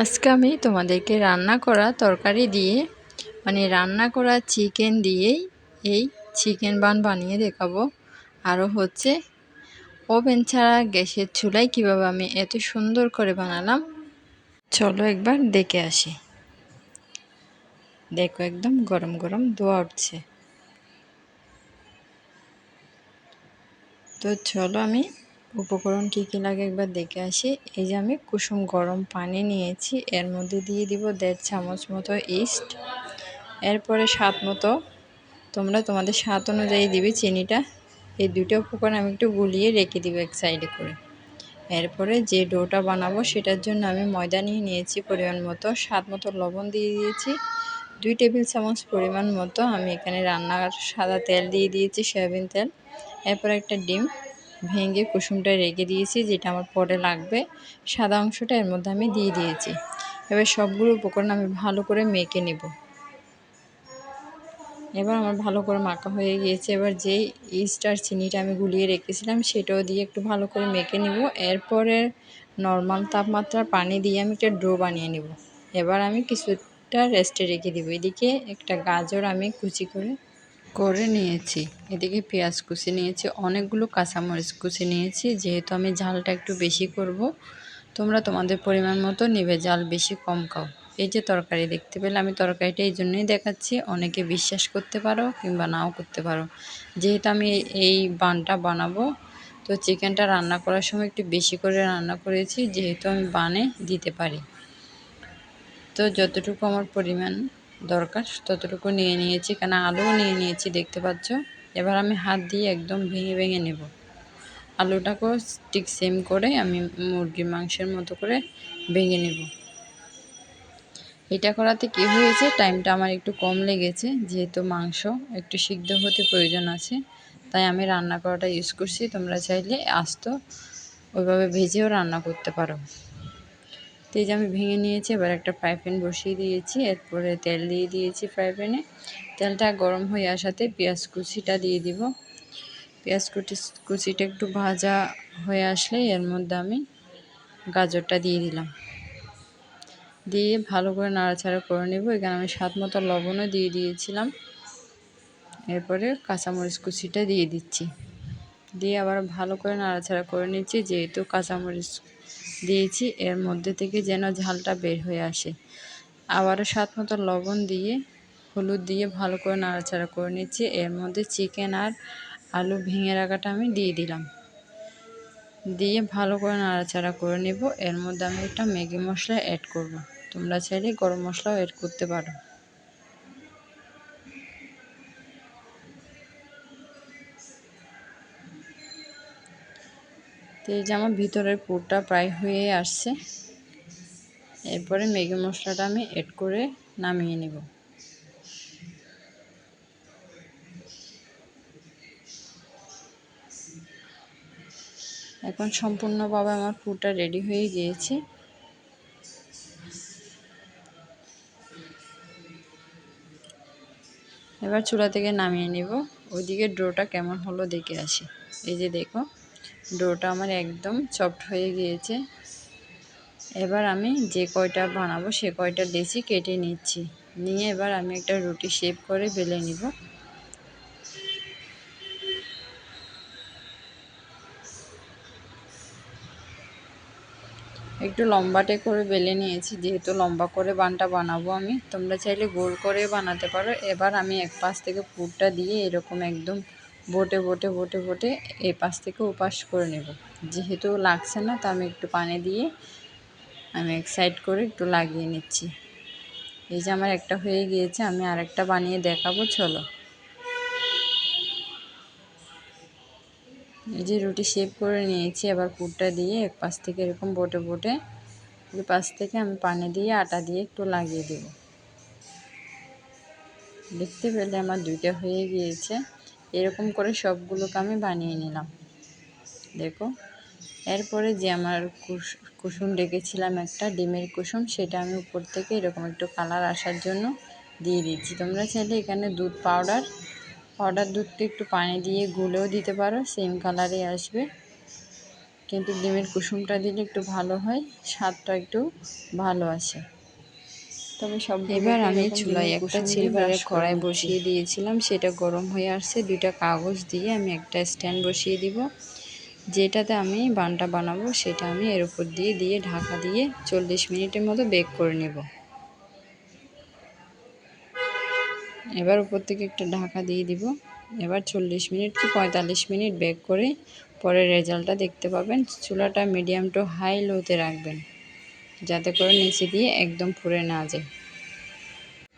আজকে আমি তোমাদেরকে রান্না করা তরকারি দিয়ে মানে রান্না করা চিকেন দিয়েই এই চিকেন বান বানিয়ে দেখাবো। আরও হচ্ছে ওভেন ছাড়া গ্যাসের চুলায় কীভাবে আমি এত সুন্দর করে বানালাম। চলো একবার দেখে আসি। দেখো একদম গরম গরম ধোয়া উঠছে। তো চলো আমি উপকরণ কী কী লাগে একবার দেখে আসি। এই যে আমি কুসুম গরম পানি নিয়েছি, এর মধ্যে দিয়ে দিব দেড় চামচ মতো ইস্ট, এরপরে স্বাদ মতো তোমরা তোমাদের স্বাদ অনুযায়ী দিবে চিনিটা। এই দুটো উপকরণ আমি একটু গুলিয়ে রেখে দিব এক সাইডে করে। এরপরে যে ডোটা বানাবো সেটার জন্য আমি ময়দা নিয়ে নিয়েছি পরিমাণ মতো, স্বাদ মতো লবণ দিয়ে দিয়েছি। দুই টেবিল চামচ পরিমাণ মতো আমি এখানে রান্নার সাদা তেল দিয়ে দিয়েছি, সয়াবিন তেল। এরপর একটা ডিম ভেঙে কুসুমটা রেখে দিয়েছি, যেটা আমার পরে লাগবে। সাদা অংশটা এর মধ্যে আমি দিয়ে দিয়েছি। এবার সবগুলো উপকরণ আমি ভালো করে মেখে নেব। এবার আমার ভালো করে মাখা হয়ে গিয়েছে। এবার যেই ইস্ট আর চিনিটা আমি গুলিয়ে রেখেছিলাম, সেটাও দিয়ে একটু ভালো করে মেখে নিব। এরপরে নর্মাল তাপমাত্রার পানি দিয়ে আমি একটা ডো বানিয়ে নিব। এবার আমি কিছুটা রেস্টে রেখে দিব। এদিকে একটা গাজর আমি কুচি করে করে নিয়েছি। এদিকে পেঁয়াজ কুচি নিয়েছি, অনেকগুলো কাঁচামরিচ কুচি নিয়েছি। যেহেতু আমি ঝালটা একটু বেশি করব, তোমরা তোমাদের পরিমাণ মতো নেবে জাল বেশি কম খাও। এই যে তরকারি দেখতে পেলে, আমি তরকারিটা এই জন্যই দেখাচ্ছি, অনেকে বিশ্বাস করতে পারো কিংবা নাও করতে পারো। যেহেতু আমি এই বানটা বানাবো, তো চিকেনটা রান্না করার সময় একটু বেশি করে রান্না করেছি, যেহেতু আমি বানে দিতে পারি। তো যতটুকু আমার পরিমাণ দরকার, ততটুকু নিয়ে নিয়েছি। কেন আলুও নিয়ে নিয়েছি, দেখতে পাচ্ছ? এবার আমি হাত দিয়ে একদম ভেঙে ভেঙে নেব। আলুটাকেও ঠিক সেম করে আমি মুরগির মাংসের মতো করে ভেঙে নেব। এটা করাতে কি হয়েছে? টাইমটা আমার একটু কম লেগেছে, যেহেতু মাংস একটু সিদ্ধ হতে প্রয়োজন আছে। তাই আমি রান্না করাটা ইউজ করছি। তোমরা চাইলে আস্ত ওইভাবে ভেজেও রান্না করতে পারো। তো এই যে আমি ভেঙে নিয়েছি, এবার একটা ফ্রাই প্যান বসিয়ে দিয়েছি, এরপরে তেল দিয়ে দিয়েছি ফ্রাই প্যানে। তেলটা গরম হয়ে আসাতে পেঁয়াজ কুচিটা দিয়ে দিব। পেঁয়াজ কুচি, কুচিটা একটু ভাজা হয়ে আসলে এর মধ্যে আমি গাজরটা দিয়ে দিলাম। দিয়ে ভালো করে নাড়াচাড়া করে নেব। এখানে আমি স্বাদ মতো লবণও দিয়ে দিয়েছিলাম। এরপরে কাঁচামরিচ কুচিটা দিয়ে দিচ্ছি। দিয়ে আবার ভালো করে নাড়াচাড়া করে নিচ্ছি, যেহেতু কাঁচামরিচ দিয়েছি, এর মধ্যে থেকে যেন ঝালটা বের হয়ে আসে। আবারও স্বাদ মতো লবণ দিয়ে, হলুদ দিয়ে ভালো করে নাড়াচাড়া করে নিচ্ছি। এর মধ্যে চিকেন আর আলু ভেঙে রাখাটা আমি দিয়ে দিলাম। দিয়ে ভালো করে নাড়াচাড়া করে নেব। এর মধ্যে আমি একটা ম্যাগি মশলা অ্যাড করব। তোমরা চাইলে গরম মশলাও অ্যাড করতে পারো। তো এই যে আমার ভিতরের পুরটা প্রায় হয়ে আসছে। এরপরে ম্যাগি মশলাটা আমি এড করে নামিয়ে নেব। এখন সম্পূর্ণভাবে আমার পুরটা রেডি হয়ে গিয়েছে। এবার চুলা থেকে নামিয়ে নিব। ওইদিকে ড্রোটা কেমন হলো দেখে আসি। এই যে দেখো ডোটা আমার একদম সফট হয়ে গিয়েছে। এবার আমি যে কয়টা বানাবো সে কয়টা লেচি কেটে নিচ্ছি। নিয়ে এবার আমি একটা রুটি শেপ করে বেলে নিব। একটু লম্বাটে করে বেলে নিয়েছি, যেহেতু লম্বা করে বানটা বানাবো আমি। তোমরা চাইলে গোল করে বানাতে পারো। এবার আমি এক পাশ থেকে পুরটা দিয়ে এরকম একদম বোটে বোটে বোটে বোটে এই পাশ থেকে ওপাশ করে নেব। যেহেতু লাগছে না, তা আমি একটু পানি দিয়ে আমি এক সাইড করে একটু লাগিয়ে নিচ্ছি। এই যে আমার একটা হয়ে গিয়েছে, আমি আরেকটা বানিয়ে দেখাবো, চলো। এই যে রুটি শেপ করে নিয়েছি, এবার পুরটা দিয়ে এক পাশ থেকে এরকম বোটে বোটে ওই পাশ থেকে আমি পানি দিয়ে আটা দিয়ে একটু লাগিয়ে দেব। দেখতে পেলে আমার দুইটা হয়ে গিয়েছে। এরকম করে সবগুলোকে আমি বানিয়ে নিলাম। দেখো, এরপরে যে আমার কুসুম ডেকেছিলাম একটা ডিমের কুসুম, সেটা আমি উপর থেকে এরকম একটু কালার আসার জন্য দিয়ে দিচ্ছি। তোমরা চাইলে এখানে দুধ পাউডার পাউডার দুধটা একটু পানি দিয়ে গুলেও দিতে পারো সেম কালারে আসবে। কিন্তু ডিমের কুসুমটা দিলে একটু ভালো হয়, স্বাদটা একটু ভালো আসে। তবে সব এবার আমি চুলায় একটা সিলভারের কড়াই বসিয়ে দিয়েছিলাম সেটা গরম হয়ে আসছে। দুইটা কাগজ দিয়ে আমি একটা স্ট্যান্ড বসিয়ে দিব। যেটাতে আমি বানটা বানাবো সেটা আমি এর উপর দিয়ে দিয়ে ঢাকা দিয়ে চল্লিশ মিনিটের মতো বেক করে নেব। এবার উপর থেকে একটা ঢাকা দিয়ে দিব। এবার চল্লিশ মিনিট কি পঁয়তাল্লিশ মিনিট বেক করে পরে রেজাল্টটা দেখতে পাবেন। চুলাটা মিডিয়াম টু হাই লোতে রাখবেন। যাতে করে নিচে দিয়ে একদম পুড়ে না যায়।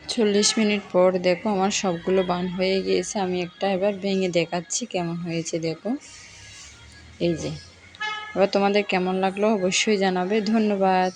চল্লিশ মিনিট পর দেখো আমার সবগুলো বান হয়ে গিয়েছে, আমি একটা এবার ভেঙে দেখাচ্ছি কেমন হয়েছে দেখো। এই যে। এবার তোমাদের কেমন লাগল অবশ্যই জানাবে, ধন্যবাদ।